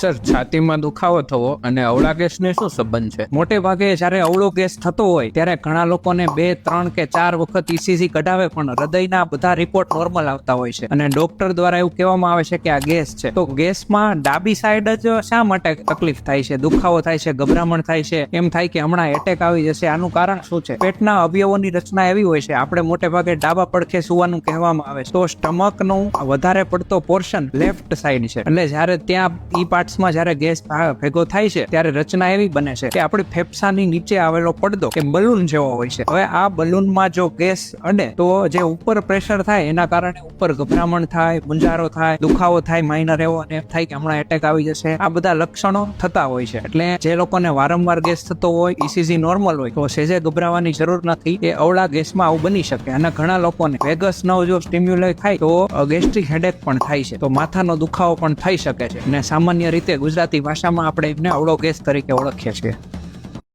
Sir, છાતીમાં દુખાવો થવો અને અવળા ગેસને શું સંબંધ છે? મોટે ભાગે જ્યારે અવળો ગેસ થતો હોય, ત્યારે ઘણા લોકોને બે, ત્રણ કે ચાર વખત ઈસીજી કઢાવે, પણ હૃદયના બધા રિપોર્ટ નોર્મલ આવતા હોય છે. અને ડોક્ટર દ્વારા એવું કહેવામાં આવે છે કે આ ગેસ છે. તો ગેસમાં ડાબી સાઈડ જ શા માટે તકલીફ થાય છે? દુખાવો થાય છે, ગભરામણ થાય છે? એમ થાય કે હમણાં એટેક આવી જશે? આનું કારણ શું છે? પેટના અવયવોની રચના એવી હોય છે. આપણે મોટે ભાગે ડાબા પડખે સુવાનું કહેવામાં આવે છે. તો સ્ટમકનું વધારે પડતો પોર્શન લેફ્ટ સાઈડ છે. એટલે જ્યારે ત્યાં ઈ પાર્ટ્સમાં જ્યારે ગેસ ભેગો થાય છે, ત્યારે રચના એવી બને છે કે આપણી ફેફસાની નીચે આવેલો પડદો કે બલૂન જેવો હોય છે. હવે આ બલૂનમાં જો ગેસ અડે, તો જે ઉપર પ્રેશર થાય એના કારણે ઉપર ગભરામણ થાય મુંજારો થાય, દુખાવો થાય માઇનર એવો અને થાય કે હમણાં એટેક આવી જશે. આ બધા લક્ષણો થતા હોય છે. એટલે જે લોકોને વારંવાર ગેસ થતો હોય ઈસીજી નોર્મલ હોય, તો સેજે ગભરાવાની જરૂર નથી, એ અવળા ગેસમાં આવું બની શકે. અને ઘણા લોકોને વેગસ નો જો સ્ટિમ્યુલેટ થાય, તો ગેસ્ટ્રિક હેડેક પણ થાય છે. તો માથાનો દુખાવો પણ થઈ શકે છે. અને સામાન્ય રીતે ગુજરાતી ભાષામાં આપણે એમને અવળો ગેસ તરીકે ઓળખીએ છીએ.